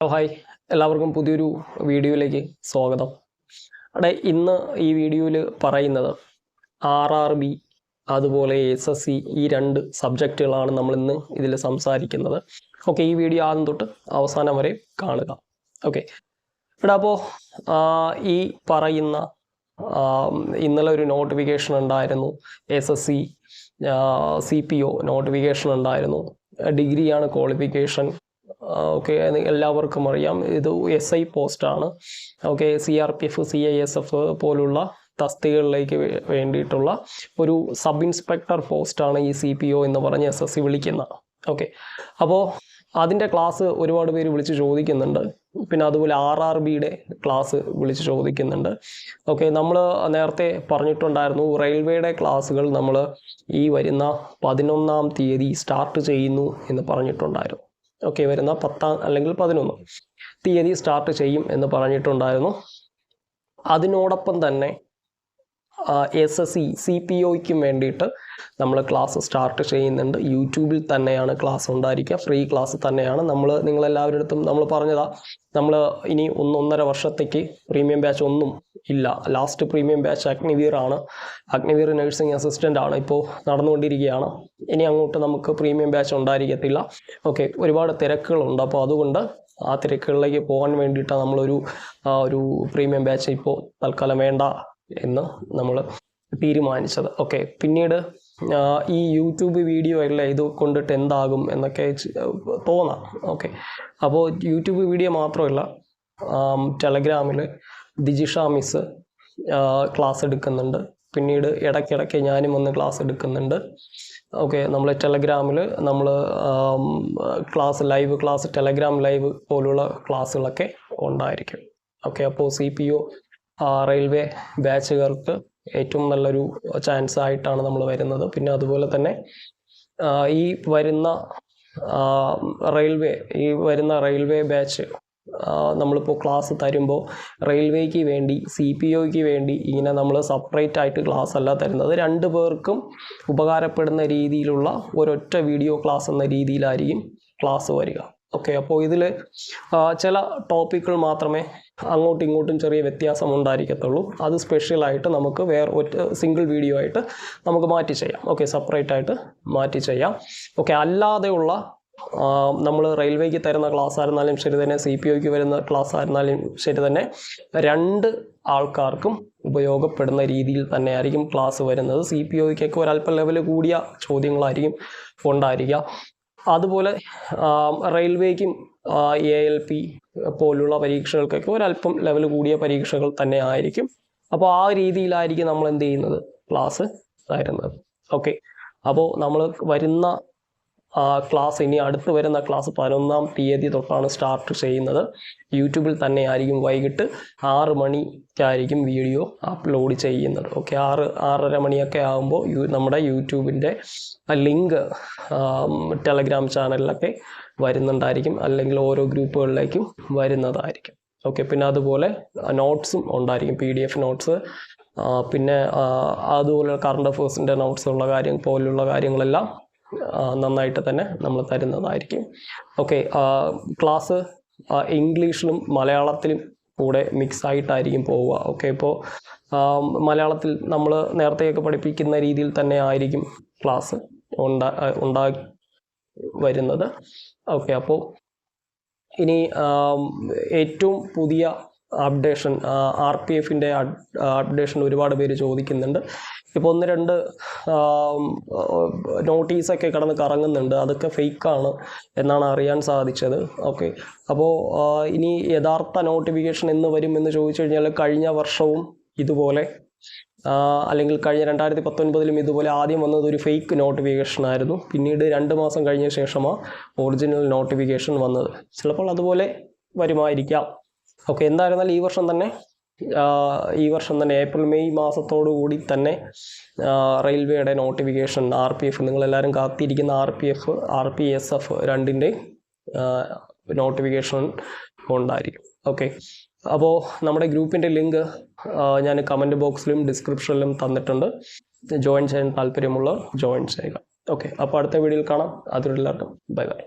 Hello hi എല്ലാവർക്കും പുതിയൊരു വീഡിയോയിലേക്ക് സ്വാഗതം. അവിടെ ഇന്ന് ഈ വീഡിയോയിൽ പറയുന്നത് ആർ ആർ ബി അതുപോലെ എസ് എസ് സി ഈ രണ്ട് സബ്ജക്റ്റുകളാണ് നമ്മൾ ഇന്ന് ഇതിൽ സംസാരിക്കുന്നത്. ഓക്കെ ഈ വീഡിയോ ആദ്യം തൊട്ട് അവസാനം വരെ കാണുക. ഓക്കെ. ഇവിടെ അപ്പോൾ ഈ പറയുന്ന ഇന്നലെ ഒരു നോട്ടിഫിക്കേഷൻ ഉണ്ടായിരുന്നു. S S C C P O notification ഉണ്ടായിരുന്നു. ഡിഗ്രിയാണ് ക്വാളിഫിക്കേഷൻ ഓക്കെ എല്ലാവർക്കും അറിയാം. ഇത് എസ് ഐ പോസ്റ്റാണ് okay C R P F C I S F പോലുള്ള തസ്തികകളിലേക്ക് വേണ്ടിയിട്ടുള്ള ഒരു സബ് ഇൻസ്പെക്ടർ പോസ്റ്റാണ് ഈ സി പി ഒ എന്ന് പറഞ്ഞ് എസ് എസ് സി വിളിക്കുന്നത് ഓക്കെ അപ്പോൾ അതിന്റെ ക്ലാസ് ഒരുപാട് പേര് വിളിച്ച് ചോദിക്കുന്നുണ്ട്. പിന്നെ അതുപോലെ ആർ ആർ ബിയുടെ ക്ലാസ് വിളിച്ച് ചോദിക്കുന്നുണ്ട്. ഓക്കെ നമ്മൾ നേരത്തെ പറഞ്ഞിട്ടുണ്ടായിരുന്നു റെയിൽവേയുടെ ക്ലാസ്സുകൾ നമ്മൾ ഈ വരുന്ന പതിനൊന്നാം തീയതി സ്റ്റാർട്ട് ചെയ്യുന്നു എന്ന് പറഞ്ഞിട്ടുണ്ടായിരുന്നു. ഓക്കെ വരുന്ന പത്താം അല്ലെങ്കിൽ പതിനൊന്ന് തീയതി സ്റ്റാർട്ട് ചെയ്യും എന്ന് പറഞ്ഞിട്ടുണ്ടായിരുന്നു. അതിനോടൊപ്പം തന്നെ S S C C P ഒയ്ക്കും വേണ്ടിയിട്ട് നമ്മൾ ക്ലാസ് സ്റ്റാർട്ട് ചെയ്യുന്നുണ്ട്. യൂട്യൂബിൽ തന്നെയാണ് ക്ലാസ് ഉണ്ടായിരിക്കുക. ഫ്രീ ക്ലാസ് തന്നെയാണ്. നമ്മൾ നിങ്ങളെല്ലാവരുടെ അടുത്തും നമ്മൾ പറഞ്ഞതാ നമ്മൾ ഇനി ഒന്നൊന്നര വർഷത്തേക്ക് പ്രീമിയം ബാച്ച് ഒന്നും ഇല്ല. ലാസ്റ്റ് പ്രീമിയം ബാച്ച് അഗ്നിവീർ ആണ്. അഗ്നിവീർ നഴ്സിംഗ് അസിസ്റ്റന്റ് ആണ് ഇപ്പോൾ നടന്നുകൊണ്ടിരിക്കുകയാണ്. ഇനി അങ്ങോട്ട് നമുക്ക് പ്രീമിയം ബാച്ച് ഉണ്ടായിരിക്കത്തില്ല. ഓക്കെ ഒരുപാട് തിരക്കുകളുണ്ട്. അപ്പോൾ അതുകൊണ്ട് ആ തിരക്കുകളിലേക്ക് പോകാൻ വേണ്ടിയിട്ടാണ് നമ്മളൊരു ഒരു പ്രീമിയം ബാച്ച് ഇപ്പോൾ തൽക്കാലം വേണ്ട എന്ന് നമ്മൾ തീരുമാനിച്ചത്. ഓക്കെ പിന്നീട് ഈ യൂട്യൂബ് വീഡിയോ അല്ല ഇത് കൊണ്ടിട്ട് എന്താകും എന്നൊക്കെ തോന്നാം. ഓക്കെ അപ്പോൾ യൂട്യൂബ് വീഡിയോ മാത്രമല്ല ടെലഗ്രാമിൽ ദിജിഷ മിസ് ക്ലാസ് എടുക്കുന്നുണ്ട്. പിന്നീട് ഇടയ്ക്കിടയ്ക്ക് ഞാനും ഒന്ന് ക്ലാസ് എടുക്കുന്നുണ്ട്. ഓക്കെ നമ്മൾ ടെലഗ്രാമിൽ നമ്മൾ class live class telegram live പോലുള്ള ക്ലാസ്സുകളൊക്കെ ഉണ്ടായിരിക്കും. ഓക്കെ അപ്പോൾ സി പി ഒ റെയിൽവേ ബാച്ചുകാർക്ക് ഏറ്റവും നല്ലൊരു ചാൻസ് ആയിട്ടാണ് നമ്മൾ വരുന്നത്. പിന്നെ അതുപോലെ തന്നെ ഈ വരുന്ന റെയിൽവേ ഈ വരുന്ന റെയിൽവേ ബാച്ച് നമ്മളിപ്പോൾ ക്ലാസ് തരുമ്പോൾ റെയിൽവേക്ക് വേണ്ടി സി പി ഒക്ക് വേണ്ടി ഇങ്ങനെ നമ്മൾ സെപ്പറേറ്റ് ആയിട്ട് ക്ലാസ് അല്ല തരുന്നത്. രണ്ട് പേർക്കും ഉപകാരപ്പെടുന്ന രീതിയിലുള്ള ഒരൊറ്റ വീഡിയോ ക്ലാസ് എന്ന രീതിയിലായിരിക്കും ക്ലാസ് വരിക. ഓക്കെ അപ്പോൾ ഇതിൽ ചില ടോപ്പിക്കുകൾ മാത്രമേ അങ്ങോട്ടും ഇങ്ങോട്ടും ചെറിയ വ്യത്യാസം ഉണ്ടായിരിക്കത്തുള്ളൂ. അത് സ്പെഷ്യലായിട്ട് നമുക്ക് വേറെ ഒറ്റ സിംഗിൾ വീഡിയോ ആയിട്ട് നമുക്ക് മാറ്റി ചെയ്യാം. ഓക്കെ സെപ്പറേറ്റ് ആയിട്ട് മാറ്റി ചെയ്യാം. ഓക്കെ അല്ലാതെയുള്ള നമ്മൾ റെയിൽവേക്ക് തരുന്ന ക്ലാസ് ആയിരുന്നാലും ശരി തന്നെ സി പി ഒക്ക് വരുന്ന ക്ലാസ് ആയിരുന്നാലും ശരി തന്നെ രണ്ട് ആൾക്കാർക്കും ഉപയോഗപ്പെടുന്ന രീതിയിൽ തന്നെ ആയിരിക്കും ക്ലാസ് വരുന്നത് സി പി ഒക്കൊക്കെ ഒരല്പം ലെവൽ കൂടിയ ചോദ്യങ്ങളായിരിക്കും ഉണ്ടായിരിക്കുക. അതുപോലെ റെയിൽവേക്കും എ എൽ പി പോലുള്ള പരീക്ഷകൾക്കൊക്കെ ഒരല്പം ലെവൽ കൂടിയ പരീക്ഷകൾ തന്നെ ആയിരിക്കും. അപ്പോൾ ആ രീതിയിലായിരിക്കും നമ്മൾ എന്ത് ചെയ്യുന്നത്? ക്ലാസ് തരുന്നത്. ഓക്കെ. അപ്പോൾ നമ്മൾ വരുന്ന ആ, ക്ലാസ് ഇനി അടുത്ത് വരുന്ന ക്ലാസ് പതിനൊന്നാം തീയതി തൊട്ടാണ് സ്റ്റാർട്ട് ചെയ്യുന്നത്. യൂട്യൂബിൽ തന്നെ ആയിരിക്കും വൈകിട്ട് ആറ് മണിക്കായിരിക്കും വീഡിയോ അപ്ലോഡ് ചെയ്യുന്നത്. ഓക്കെ ആറ് ആറര മണിയൊക്കെ ആകുമ്പോൾ യു നമ്മുടെ യൂട്യൂബിന്റെ ലിങ്ക് ടെലഗ്രാം ചാനലിലൊക്കെ വരുന്നുണ്ടായിരിക്കും. അല്ലെങ്കിൽ ഓരോ ഗ്രൂപ്പുകളിലേക്കും വരുന്നതായിരിക്കും. ഓക്കെ പിന്നെ അതുപോലെ നോട്ട്സും ഉണ്ടായിരിക്കും. പി ഡി എഫ് നോട്ട്സ് പിന്നെ അതുപോലെ കറണ്ട് അഫേഴ്സിന്റെ നോട്ട്സ് ഉള്ള കാര്യം പോലുള്ള കാര്യങ്ങളെല്ലാം നന്നായിട്ട് തന്നെ നമ്മൾ തരുന്നതായിരിക്കും. ഓക്കെ ക്ലാസ് ഇംഗ്ലീഷിലും മലയാളത്തിലും കൂടെ മിക്സ് ആയിട്ടായിരിക്കും പോവുക. ഓക്കെ ഇപ്പോൾ മലയാളത്തിൽ നമ്മൾ നേരത്തെയൊക്കെ പഠിപ്പിക്കുന്ന രീതിയിൽ തന്നെ ആയിരിക്കും ക്ലാസ് ഉണ്ടാ ഉണ്ടാ വരുന്നത്. ഓക്കെ അപ്പോൾ ഇനി ഏറ്റവും പുതിയ അപ്ഡേഷൻ ആർ പി എഫിന്റെ അപ്ഡേഷൻ ഒരുപാട് പേര് ചോദിക്കുന്നുണ്ട്. ഇപ്പോൾ ഒന്ന് രണ്ട് നോട്ടീസൊക്കെ കിടന്ന് കറങ്ങുന്നുണ്ട്. അതൊക്കെ ഫേക്കാണ് എന്നാണ് അറിയാൻ സാധിച്ചത്. ഓക്കെ. അപ്പോൾ ഇനി യഥാർത്ഥ നോട്ടിഫിക്കേഷൻ എന്ന് വരും എന്ന് ചോദിച്ചു കഴിഞ്ഞാൽ കഴിഞ്ഞ വർഷവും ഇതുപോലെ അല്ലെങ്കിൽ കഴിഞ്ഞ രണ്ടായിരത്തി പത്തൊൻപതിലും ഇതുപോലെ ആദ്യം വന്നത് ഒരു ഫേക്ക് നോട്ടിഫിക്കേഷൻ ആയിരുന്നു. പിന്നീട് രണ്ട് മാസം കഴിഞ്ഞ ശേഷമാണ് ഒറിജിനൽ നോട്ടിഫിക്കേഷൻ വന്നത്. ചിലപ്പോൾ അതുപോലെ വരുമായിരിക്കാം. ഓക്കെ എന്തായിരുന്നാലും ഈ വർഷം തന്നെ ഈ വർഷം തന്നെ ഏപ്രിൽ മെയ് മാസത്തോടു കൂടി തന്നെ റെയിൽവേയുടെ നോട്ടിഫിക്കേഷൻ ആർ പി എഫ് നിങ്ങളെല്ലാവരും കാത്തിരിക്കുന്ന R P F R P S F രണ്ടിന്റെ നോട്ടിഫിക്കേഷൻ ഉണ്ടായിരിക്കും. ഓക്കെ അപ്പോൾ നമ്മുടെ ഗ്രൂപ്പിന്റെ ലിങ്ക് ഞാൻ കമന്റ് ബോക്സിലും ഡിസ്ക്രിപ്ഷനിലും തന്നിട്ടുണ്ട്. ജോയിൻ ചെയ്യാൻ താല്പര്യമുള്ളവർ ജോയിൻ ചെയ്യുക. ഓക്കെ അപ്പോൾ അടുത്ത വീഡിയോയിൽ കാണാം. അതിലെല്ലാവർക്കും ബൈ ബൈ.